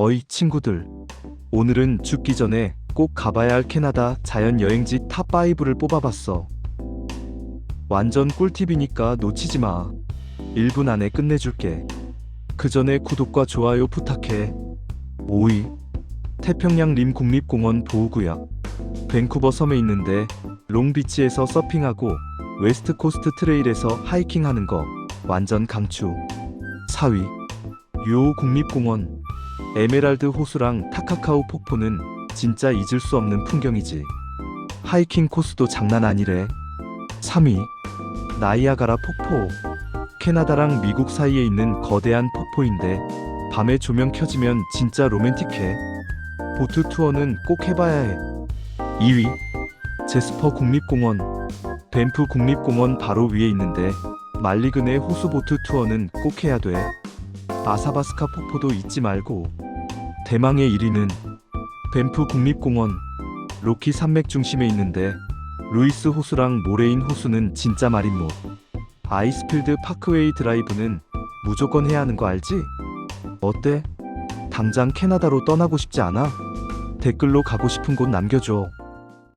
어이 친구들. 오늘은 죽기 전에 꼭 가봐야 할 캐나다 자연 여행지 탑5를 뽑아봤어. 완전 꿀팁이니까 놓치지 마. 1분 안에 끝내줄게. 그 전에 구독과 좋아요 부탁해. 5위. 태평양 림 국립공원 보호구역. 밴쿠버 섬에 있는데 롱비치에서 서핑하고 웨스트 코스트 트레일에서 하이킹하는 거 완전 강추. 4위. 유오 국립공원. 에메랄드 호수랑 타카카우 폭포는 진짜 잊을 수 없는 풍경이지. 하이킹 코스도 장난 아니래. 3위. 나이아가라 폭포. 캐나다랑 미국 사이에 있는 거대한 폭포인데 밤에 조명 켜지면 진짜 로맨틱해. 보트 투어는 꼭 해봐야 해. 2위. 제스퍼 국립공원. 밴프 국립공원 바로 위에 있는데 말리근의 호수보트 투어는 꼭 해야 돼. 아사바스카 폭포도 잊지 말고. 대망의 1위는 밴프 국립공원. 로키 산맥 중심에 있는데 루이스 호수랑 모레인 호수는 진짜 마린못. 아이스필드 파크웨이 드라이브는 무조건 해야 하는 거 알지? 어때? 당장 캐나다로 떠나고 싶지 않아? 댓글로 가고 싶은 곳 남겨줘.